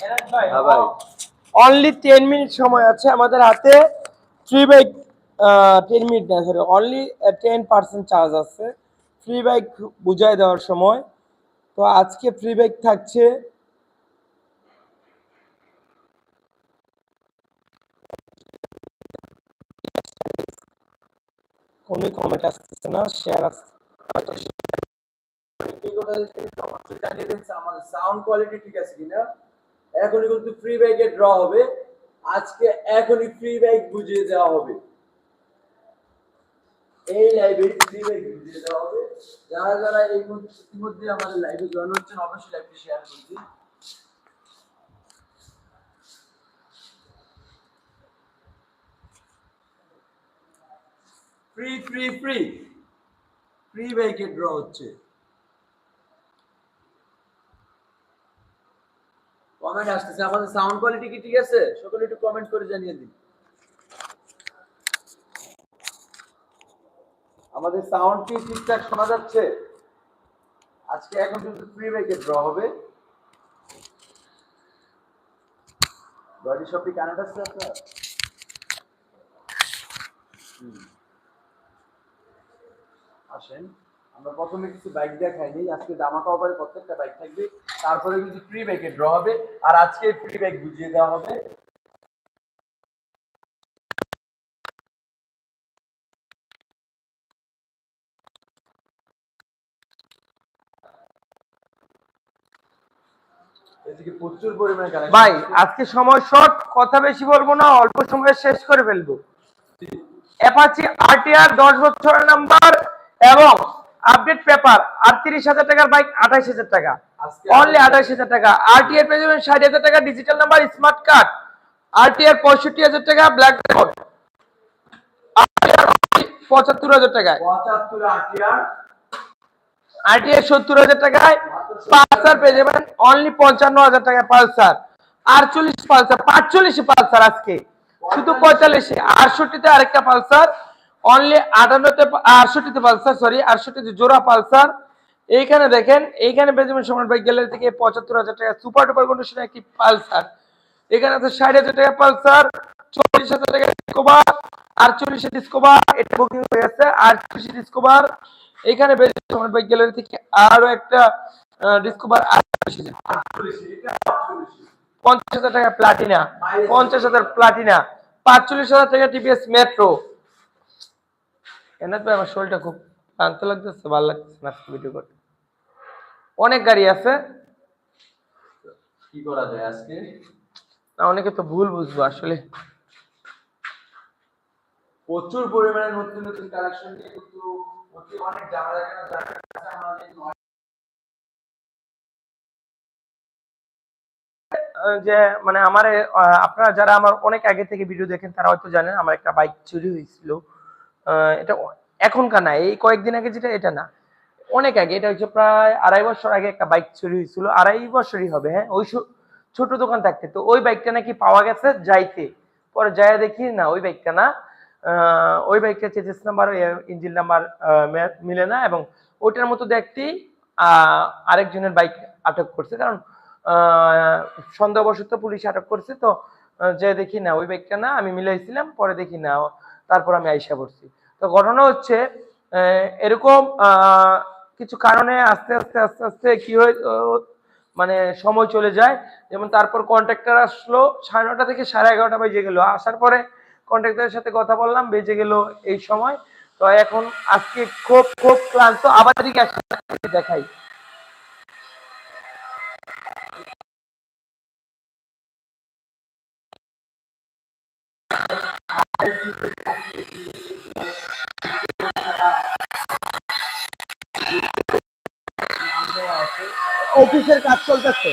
হ্যাঁ ভাই। Only ten minute সময় আছে আমাদের হাতে। ফ্রি বাইক টেন মিনিট না sorry only ten percent charge আছে। ফ্রি বাইক বুঝাই দেওয়ার সময়। তো আজকে ফ্রি বাইক থাকছে। কোনো কমেন্ট আসতেছে না শেয়ার আসছে আমাদের সাউন্ড কোয়ালিটি ঠিক আছে কিনা? এখনই কিন্তু ফ্রি ব্যাগে ড্র হবে। আজকে এখনই ফ্রি ব্যাগ বুঝিয়ে দেওয়া হবে। এই লাইভে ফ্রি ব্যাগ বুঝিয়ে দেওয়া হবে। যারা যারা এই ইতিমধ্যে আমাদের লাইভে জয়েন হচ্ছেন, অবশ্যই লাইভটি শেয়ার করে দিন। ফ্রি ফ্রি ফ্রি ফ্রি ব্যাগে ড্র হচ্ছে। কমেন্ট আসতেছে, আমাদের সাউন্ড কোয়ালিটি কি ঠিক আছে? সকলে একটু কমেন্ট করে জানিয়ে দিন। আমাদের সাউন্ড কি ঠিকঠাক শোনা যাচ্ছে? আজকে এখন কিন্তু প্রি ব্রেকে ড্র হবে। বডি শপটি কানেক্ট আছে আপনার। আসেন। আমরা প্রথমে কিছু বাইক দেখাইনি আজকে দামাকা ওভারে প্রত্যেকটা বাইক থাকবে। তারপরে কিন্তু ফ্রি বাইকে ড্র হবে আর আজকে ফ্রি বাইক বুঝিয়ে দেওয়া হবে। ভাই আজকে সময় শর্ট কথা বেশি বলব না অল্প সময়ে শেষ করে ফেলব। অ্যাপাচি আরটিআর দশ বছরের নাম্বার এবং আপডেট পেপার আটত্রিশ হাজার টাকার বাইক আঠাইশ হাজার টাকা। অনলি আঠাইশ হাজার টাকা। আরটিআর পেয়ে যাবেন ষাট হাজার টাকা digital number smart card RTR পঁয়ষট্টি হাজার টাকা ব্ল্যাক বোর্ড পঁচাত্তর হাজার টাকায়। আরটিআর সত্তর হাজার টাকায়। পালসার পেয়ে যাবেন অনলি পঞ্চান্ন হাজার টাকায় পালসার আটচল্লিশ পালসার পাঁচচল্লিশে পালসার আজকে। শুধু পঁয়তাল্লিশে। আটষট্টিতে আরেকটা পালসার অনলি আটান্নতে আটষট্টিতে পালসার সরি আটষট্টিতে জোড়া পালসার। এইখানে দেখেন, এইখানে যাবেন সম্রাট বাইক গ্যালারি থেকে পঁচাত্তর হাজার টাকা সুপার ডুপার কন্ডিশনে একটি পালসার। এখানে আছে ষাট হাজার টাকা পালসার, চল্লিশ হাজার টাকা ডিসকোভার আটচল্লিশে ডিসকোভার এটা বুকিং হয়ে গেছে, আটচল্লিশে ডিসকোভার এখানে বেশ সম্রাট বাইক গ্যালারি থেকে আরও একটা ডিসকোভার পঞ্চাশ হাজার টাকা প্লাটিনা পঞ্চাশ হাজার প্লাটিনা পাঁচচল্লিশ হাজার টাকা টিপিএস মেট্রো এনার তো আমার শরীরটা খুব ক্লান্ত লাগতেছে ভালো লাগতেছে না ভিডিও করতে? অনেক গাড়ি আছে। কি করা যায় আজকে? না অনেকে তো ভুল বুঝব আসলে। প্রচুর পরিমাণে নতুন নতুন কালেকশন নিয়ে কিন্তু অনেক জানা আমাদের যে মানে আমার আপনারা যারা আমার অনেক আগে থেকে ভিডিও দেখেন তারা হয়তো জানেন আমার একটা বাইক চুরি হয়েছিল। এটা এখনকার না, এই কয়েকদিন আগে যেটা, এটা না। অনেক আগে, এটা হচ্ছে প্রায় আড়াই বছর আগে একটা বাইক চুরি হয়েছিল, আড়াই বছরই হবে হ্যাঁ? ওই ছোট দোকান থাকতে। তো ওই বাইকটা নাকি পাওয়া গেছে যাইতে। পরে যায় দেখি, না, ওই বাইকটা না। ওই বাইকটা চেচিস নাম্বার ইঞ্জিন নাম্বার মিলে না এবং ওইটার মতো দেখতে আরেকজনের বাইক আটক করছে। কারণ সন্দেহবশত পুলিশ আটক করছে। তো যে দেখি, না, ওই বাইকটা না, আমি মিলাইছিলাম, পরে দেখি, না, তারপর আমি আইসা পড়ছি। তো ঘটনা হচ্ছে এরকম কিছু কারণে আস্তে আস্তে আস্তে আস্তে কি হয়ে মানে সময় চলে যায়। যেমন তারপর কন্ট্রাক্টর আসলো, সাড়ে নটা থেকে সাড়ে এগারোটা বেজে গেলো। আসার পরে কন্ট্রাক্টরের সাথে কথা বললাম, বেজে গেল এই সময়। তো এখন আজকে খুব খুব ক্লান্ত আবার দেখাই। অফিসের কাজ চলতেছে।